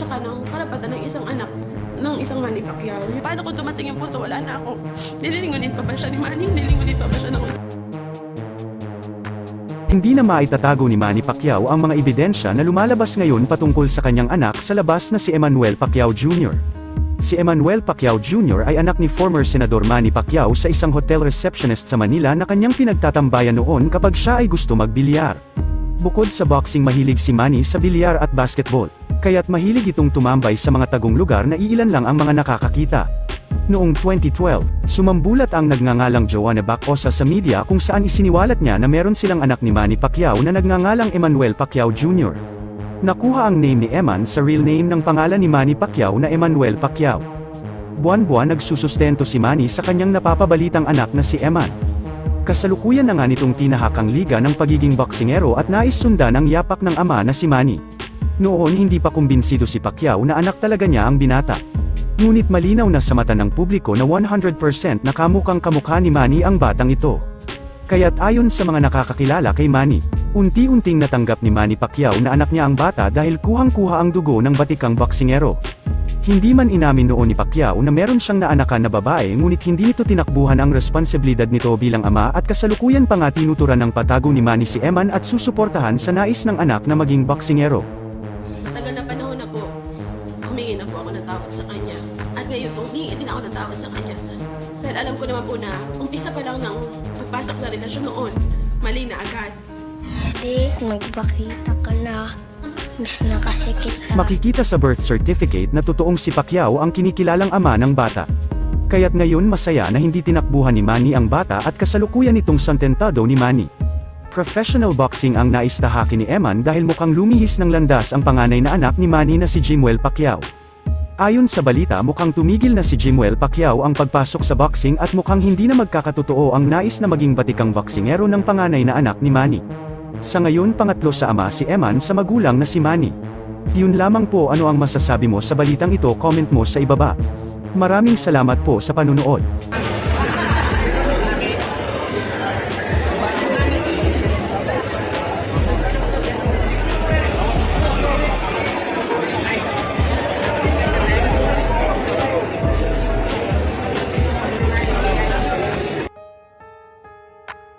tsaka ng karapatan ng isang anak ng isang Manny Pacquiao. Paano kung dumating yung punto, wala na ako. Nililingunin pa ba siya ni Manny? Nililingunin pa ba siya ng Hindi na maitatago ni Manny Pacquiao ang mga ebidensya na lumalabas ngayon patungkol sa kanyang anak sa labas na si Emmanuel Pacquiao Jr. Si Emmanuel Pacquiao Jr. ay anak ni former Senador Manny Pacquiao sa isang hotel receptionist sa Manila na kanyang pinagtatambayan noon kapag siya ay gusto magbilyar. Bukod sa boxing mahilig si Manny sa bilyar at basketball, kaya't mahilig itong tumambay sa mga tagong lugar na iilan lang ang mga nakakakita. Noong 2012, sumambulat ang nagngangalang Joanna Bacosa sa media kung saan isiniwalat niya na meron silang anak ni Manny Pacquiao na nagngangalang Emmanuel Pacquiao Jr. Nakuha ang name ni Eman sa real name ng pangalan ni Manny Pacquiao na Emmanuel Pacquiao. Buwan-buwan nagsusustento si Manny sa kanyang napapabalitang anak na si Eman. Kasalukuyan na nga nitong tinahak ang liga ng pagiging boksingero at nais sundan ang yapak ng ama na si Manny. Noon hindi pa kumbinsido si Pacquiao na anak talaga niya ang binata. Ngunit malinaw na sa mata ng publiko na 100% na kamukang kamukha ni Manny ang batang ito. Kaya't ayon sa mga nakakakilala kay Manny, unti-unting natanggap ni Manny Pacquiao na anak niya ang bata dahil kuhang-kuha ang dugo ng batikang boksingero. Hindi man inamin noon ni Pacquiao na meron siyang naanakan na babae ngunit hindi nito tinakbuhan ang responsibilidad nito bilang ama at kasalukuyan pa nga tinuturan ng patago ni Manny si Eman at susuportahan sa nais ng anak na maging boksingero. Matagal na panahon na po, humingi na po ako ng tawad sa kanya. At ngayon po, humingi din ako ng tawad sa kanya. Dahil alam ko naman po na, umpisa pa lang ng pagpasok na relasyon noon, mali na agad. Di, magpakita ka na. Miss na kasi kita. Makikita sa birth certificate na totoong si Pacquiao ang kinikilalang ama ng bata. Kaya't ngayon masaya na hindi tinakbuhan ni Manny ang bata at kasalukuyan itong santentado ni Manny. Professional boxing ang naistahaki ni Eman dahil mukhang lumihis ng landas ang panganay na anak ni Manny na si Jimuel Pacquiao. Ayon sa balita mukhang tumigil na si Jimuel Pacquiao ang pagpasok sa boxing at mukhang hindi na magkakatotoo ang nais na maging batikang boksingero ng panganay na anak ni Manny. Sa ngayon pangatlo sa ama si Eman sa magulang na si Manny. Yun lamang po ano ang masasabi mo sa balitang ito comment mo sa ibaba. Maraming salamat po sa panunood.